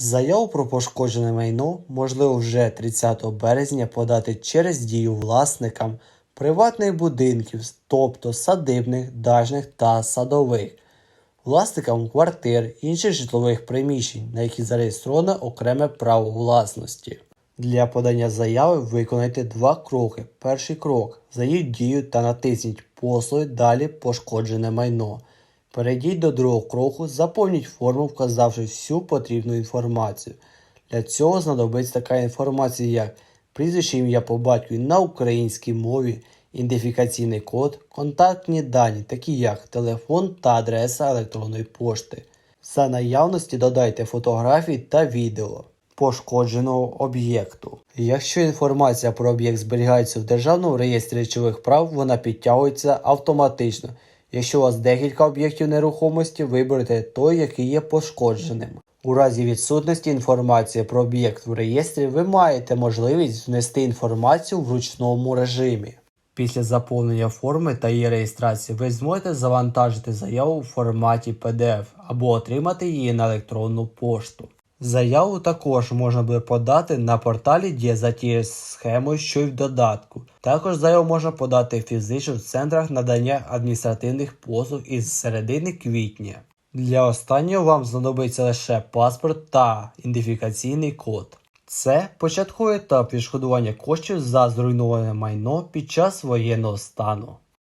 Заяву про пошкоджене майно можливо вже 30 березня подати через дію власникам приватних будинків, тобто садибних, дачних та садових, власникам квартир, інших житлових приміщень, на які зареєстровано окреме право власності. Для подання заяви виконайте два кроки. Перший крок заїдь дію та натисніть послуги далі пошкоджене майно. Перейдіть до другого кроку, заповніть форму, вказавши всю потрібну інформацію. Для цього знадобиться така інформація, як прізвище ім'я по батькові на українській мові, ідентифікаційний код, контактні дані, такі як телефон та адреса електронної пошти. За наявності додайте фотографії та відео пошкодженого об'єкту. Якщо інформація про об'єкт зберігається в Державному реєстрі речових прав, вона підтягується автоматично. Якщо у вас декілька об'єктів нерухомості, виберете той, який є пошкодженим. У разі відсутності інформації про об'єкт в реєстрі, ви маєте можливість внести інформацію в ручному режимі. Після заповнення форми та її реєстрації ви зможете завантажити заяву у форматі PDF або отримати її на електронну пошту. Заяву також можна буде подати на порталі Дія за тією схемою, що й в додатку. Також заяву можна подати в центрах надання адміністративних послуг із середини квітня. Для останнього вам знадобиться лише паспорт та ідентифікаційний код. Це початковий етап відшкодування коштів за зруйноване майно під час воєнного стану.